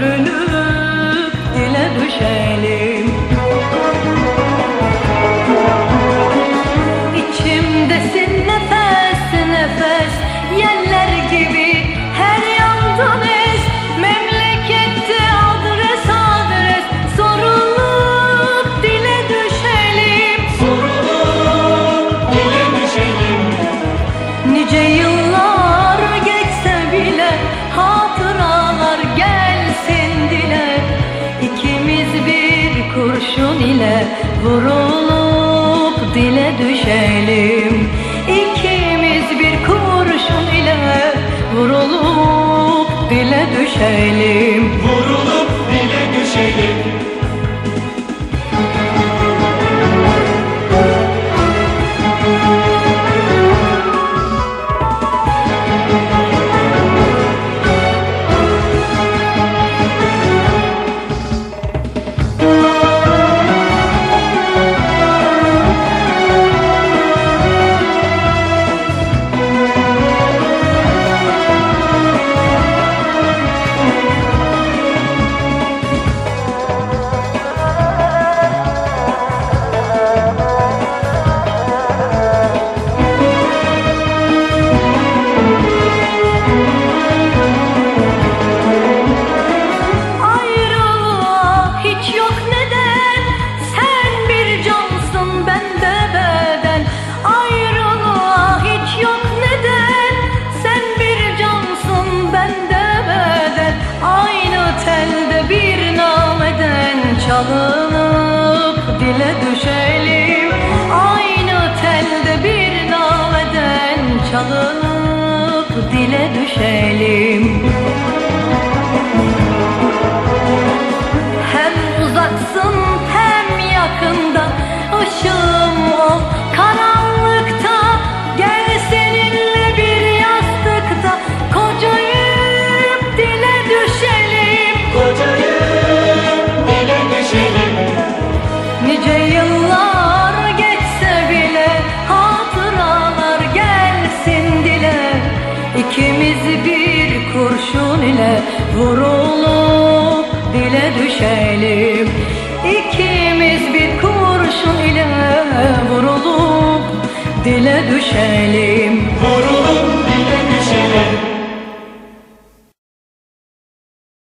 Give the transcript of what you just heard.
gönlünü Vurulup dile düşelim. İkimiz bir kurşun ile Vurulup dile düşelim. Vurulup ile düşelim. Aynı telde bir nameden çalınıp dile düşelim. Vurulup dile düşelim. İkimiz bir kurşun ile Vurulup dile düşelim. Vurulup